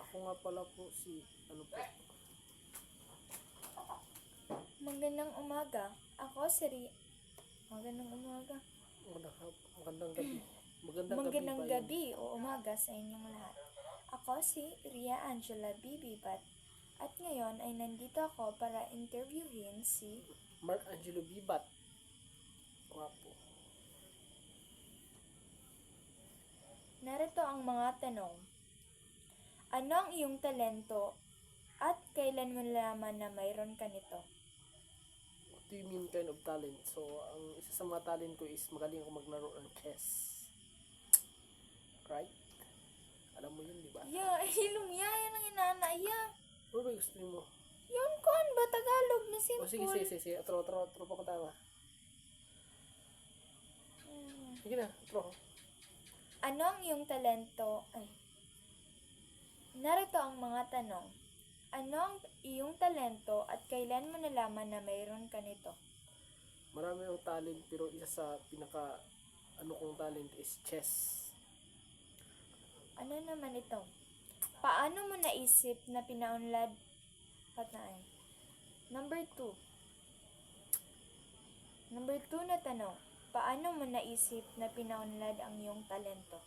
Ako nga pala po si, ano po, Magandang umaga. Ako si Ri... Magandang umaga. magandang, magandang gabi. Magandang, Magandang gabi, gabi o umaga sa inyong lahat. Ako si Ria Angela Bibibat at ngayon ay nandito ako para interviewin si Mark Angelo Bibat. Wapo. Narito ang mga tanong. Ano ang iyong talento at kailan mo nalaman na mayroon ka nito? What do you mean kind of talent? So, ang isa sa mga talent ko is magaling ako maglaro ng chess. Right? Alam mo yun, di ba? Ya, hilom ya, yan ang inana, ya. Ano ba gusto mo? Yun kon ba Tagalog na O simple? sige, sige, sige, sige. Atro, atro, atro pa ko tawa. Hmm. Sige na, atro. Ano ang iyong talento? Ay. Narito ang mga tanong. Ano ang iyong talento at kailan mo nalaman na mayroon ka nito? Marami akong talent, pero isa sa pinaka, ano kong talent is chess. Ano naman ito? Paano mo naisip na pinaunlad at na ay? Number 2. Number 2 na tanong. Paano mo naisip na pinaunlad ang iyong talento?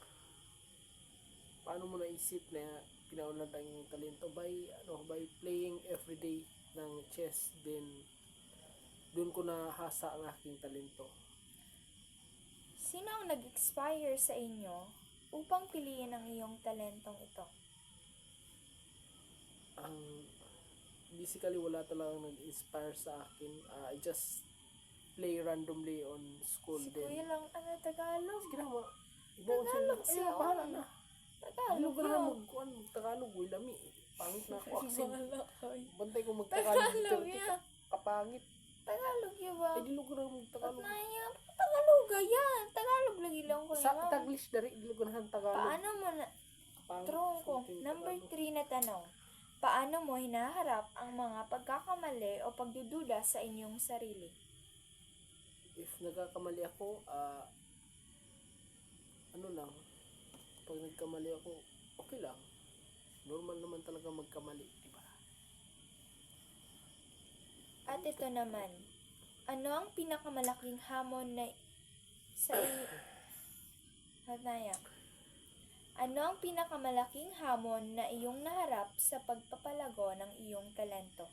Paano mo naisip na pinaunlad ang iyong talento? By, ano, by playing everyday ng chess, then, doon ko nahasa ang aking talento. Sino ang nag-expire sa inyo upang piliin ang iyong talentong ito? ang basically wala talagang nag-inspire sa akin. Ah, I just play randomly on school Si din. Kuya lang, ano, Tagalog? Sige na, ma. Siya. Tagalog siya, bahala oh. na. Tagalog Ilog na magkuhan, Tagalog, uy, lami. Pangit na ako eh. Bantay ko mag-Tagalog. Tagalog yan. Kapangit. Tagalog yun ba? Ay, dilog ko na At mag-Tagalog. na yan. Tagalog yan. Tagalog lagi lang ko Sa. Taglish dari, dilog ko na ang Tagalog. Paano mo na... Something Number Tagalog. 3 na tanong. Paano mo hinaharap ang mga pagkakamali o pagdududa sa inyong sarili? If nagkakamali ako, ah, ano lang, pag nagkamali ako, okay lang. Normal naman talaga magkamali, di ba? At ito naman, ano ang pinakamalaking hamon na sa iyo? Hataya. Ano ang pinakamalaking hamon na iyong naharap sa pagpapalago ng iyong talento?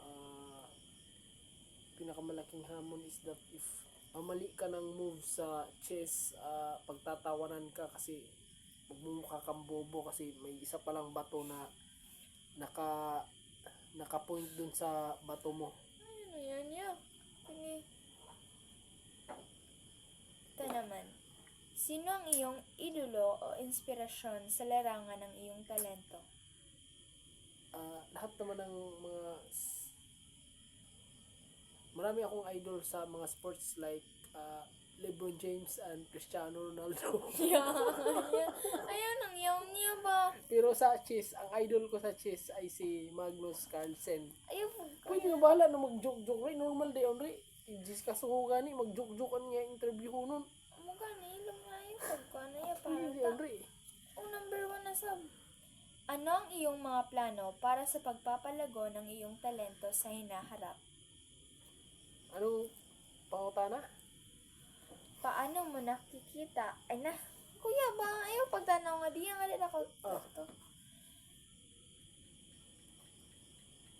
Ah, pinakamalaking hamon is that if mamali ka ng move sa chess, ah, pagtatawanan ka kasi magmumukha kang bobo kasi may isa palang bato na naka naka-point dun sa bato mo. Ano yan yan? Sige. Ito naman. Sino ang iyong idolo o inspirasyon sa larangan ng iyong talento? Ah, lahat naman ng mga marami akong idol sa mga sports like ah, LeBron James and Cristiano Ronaldo. Yan. Ayaw nang yaw niya ba? Pero sa chess, ang idol ko sa chess ay si Magnus Carlsen. Ayaw po. Pwede na bahala na mag-joke-joke rin. Normal day on rin. Diyos ka suko gani, mag-joke-joke niya interview ko nun. Mukha na ilang yung na. Pwede Parang day on ta. Oh, number one na sab. Ano ang iyong mga plano para sa pagpapalago ng iyong talento sa hinaharap? Anong pangutana? Paano mo nakikita? Ay na, kuya ba? Ayaw pagtanaw nga diyan nga ako. Ah. Ito.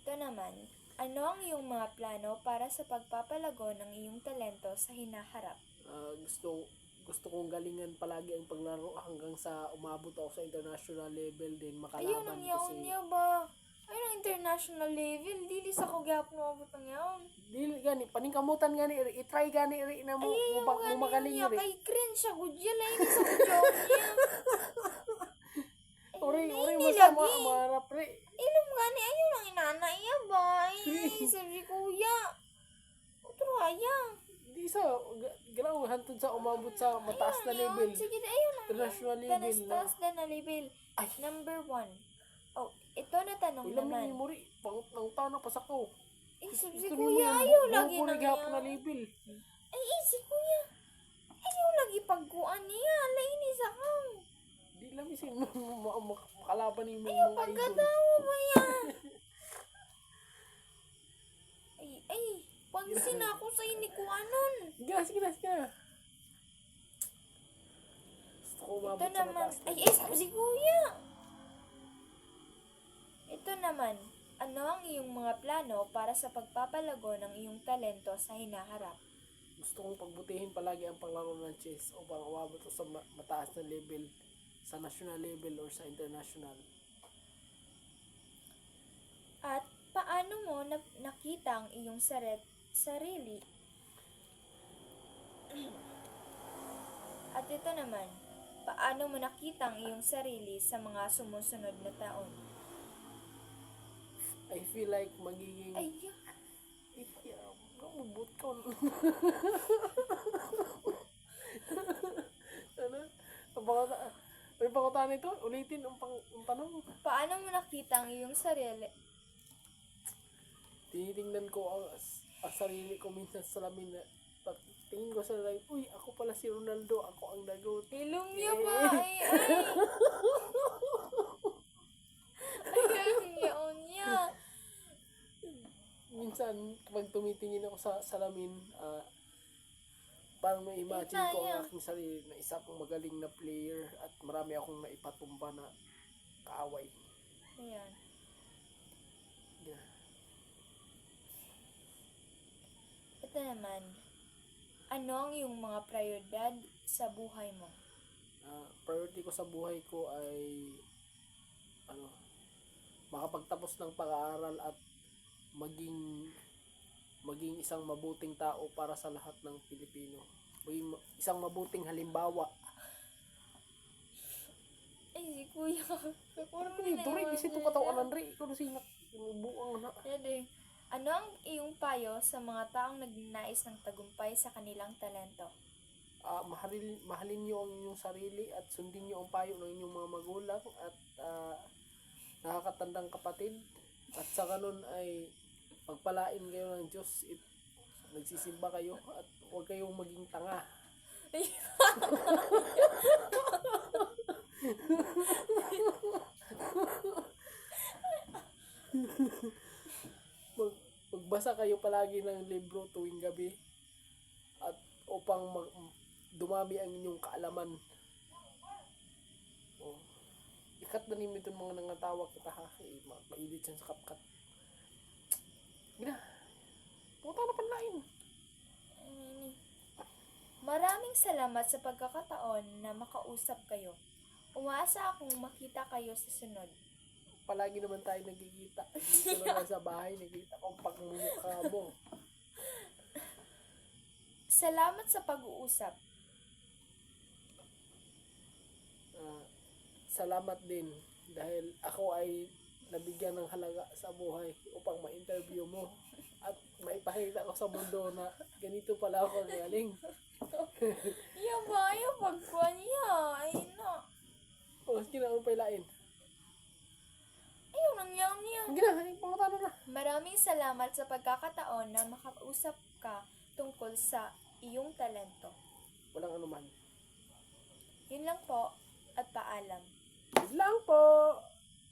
Ito naman, ano ang iyong mga plano para sa pagpapalago ng iyong talento sa hinaharap? Ah, gusto gusto kong galingan palagi ang paglaro hanggang sa umabot ako sa international level din makalaban nang yaon kasi niya ba? Ayaw ng international level. Dili sa ko gyapon mo ng yaon. dili gani paningkamutan gani i-try gani iri na mo Ayaw mo, mo magaling niya. iri Kay cringe siya. Gudya lang yun sa kudyaw niya. Ay, ori hindi, ori hindi mo sa lagi. marap ri Ilong gani, ayaw lang inana iya ba? Ay, sabi kuya. Otro ayang. di sa ga- ganaw hantod sa umabot sa mataas na level Sige, na, lang. International level na. taas na na level. Ay. Number one. Oh, ito na tanong ilang naman. ni muri pangut ng tao pa sa ko Eh, sabi si kuya, ayaw lagi na gihapon na niya. level Ay, eh, si kuya. pagkuan niya. Lainis ako. Di lang isin mo ma- ma- makalaban ni mo Ayaw mga idol. pagkatawa ba yan? ay, ay. Pansin ako sa ini ko anon. Sige na, sige na, sige na. Gusto ko umabot Ito naman. Ay, ay, sabi si kuya. Ito naman. Ano ang iyong mga plano para sa pagpapalago ng iyong talento sa hinaharap? Gusto kong pagbutihin palagi ang paglaro ng chess upang umabot sa ma- mataas na level sa national level or sa international. At paano mo na- nakita ang iyong saret, sarili? At ito naman, paano mo nakita ang iyong sarili sa mga sumusunod na taon? I feel like magiging... Ay, Ay, yeah, kamubot ka. ano? Bangata, may pangutan nito? Ulitin ang, pang, ang tanong. paano mo nakita ang iyong sarili? Tinitingnan ko ang, ang sarili ko minsan sa salamin na pag tingin ko sa salamin, uy, ako pala si Ronaldo, ako ang nagot. Niya pa, ay. Ay, ang yaon niya. Minsan, kapag tumitingin ako sa salamin, ah, parang may imagine Kita ko ang aking sarili na isa akong magaling na player at marami akong naipatumba na kaaway. Ayan. Yeah. Ito naman, ano ang iyong mga prioridad sa buhay mo? Ah, priority ko sa buhay ko ay ano makapagtapos ng pag-aaral at maging maging isang mabuting tao para sa lahat ng Pilipino. Maging ma- isang mabuting halimbawa. Ay, si kuya. Ano yung Dore, kasi itong katawan Andre, ikaw na sinak. Buang na. Yan Ano ang iyong payo sa mga taong nagnanais ng tagumpay sa kanilang talento? Ah, mahalin, mahalin niyo ang inyong sarili at sundin niyo ang payo ng inyong mga magulang at ah, nakakatandang kapatid. At sa ganun ay pagpalain kayo ng Diyos if nagsisimba kayo at huwag kayong maging tanga. Mag, magbasa kayo palagi ng libro tuwing gabi at upang mag, dumami ang inyong kaalaman. Oh. Ikat na itong mga nangatawag kita ha. Eh, ma- mainit yan sa kapkat. Gina. Puta na panlain. Maraming salamat sa pagkakataon na makausap kayo. Umaasa akong makita kayo sa sunod. Palagi naman tayo nagkikita. Dito na sa bahay, nagkikita ko ang pagmumukha mo. Salamat sa pag-uusap. Ah, salamat din dahil ako ay nabigyan ng halaga sa buhay upang ma-interview mo at maipakita ko sa mundo na ganito pala ako galing. Iya ba? Iya pagkuhan niya. Ay na. O, sige na, pailain. Ayaw nang yaw niya. Sige na, ay, pangatano na. Maraming salamat sa pagkakataon na makausap ka tungkol sa iyong talento. Walang anuman. Yun lang po at paalam. Yun lang po.